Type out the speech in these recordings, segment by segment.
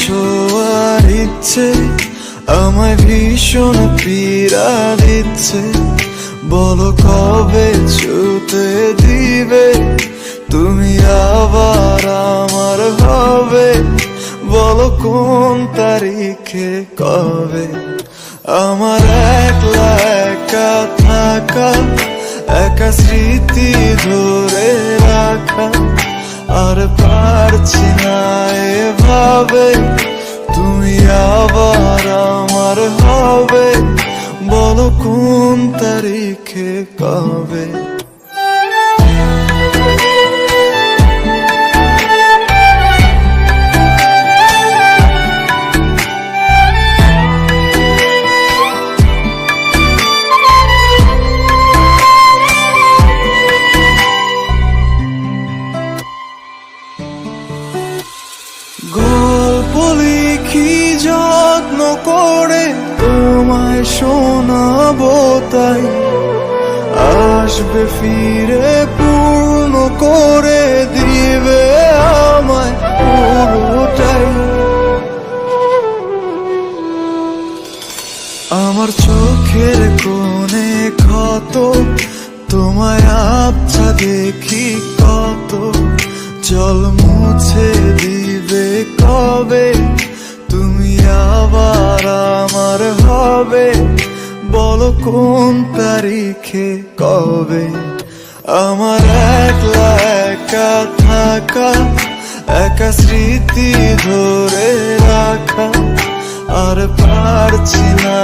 ছোঁয়ার ইচ্ছে, আমায় ভীষণ পীড়া দিচ্ছে। বলো কবে ছুতে দিবে, তুমি আবার আমার হবে। বলো কোন তারিখে কবে, আমার একলা একা থাকা, একা স্মৃতি ধরে রাখা। আর পারছি না এভাবে। আমার হবে বলো কোন তারিখে কবে শোনাবো তাই। আসবে ফিরে পূর্ণ করে দিবে আমায় পুরোটাই। আমার চোখের কোণে ক্ষত, তোমায় আবছা দেখি কত। জল মুছে দিবে কবে, তুমি আবার আমার হবে? বলো কোন তারিখে? কবে? আমার একলা একা থাকা, একা স্মৃতি ধরে রাখা, আর পারছি না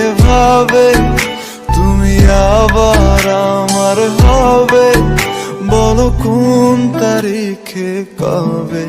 এভাবে। তুমি আবার আমার হবে? বলো কোন তারিখে, কবে?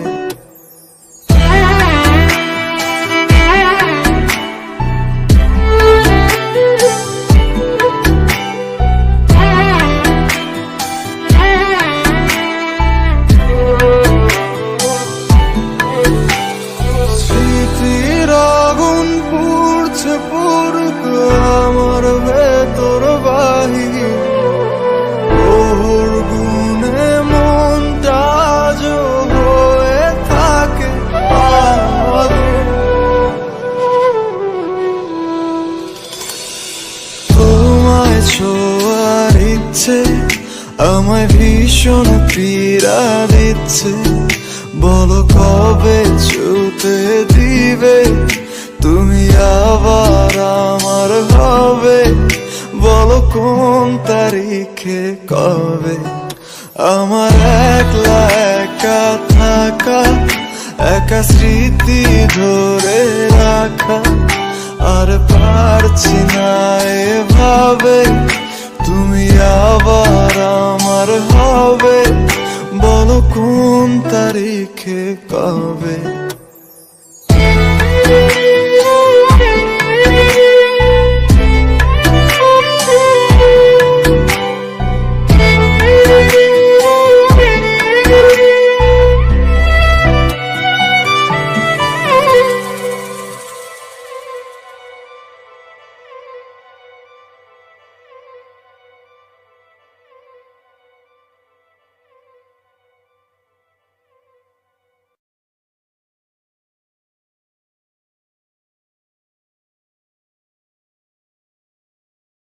আমার হয়ে থাকে তোমায় ইচ্ছে আমায় ভীষণ পীড়া দিচ্ছে। বলো কবে ছুতে দিবে? আমার হবে, বলো কোন তারিখে কবে? আমার একলা একা থাকা, একা স্মৃতি ধরে রাখা, আর পারছি না এভাবে। তুমি আবার আমার হবে, বলো কোন তারিখে কবে?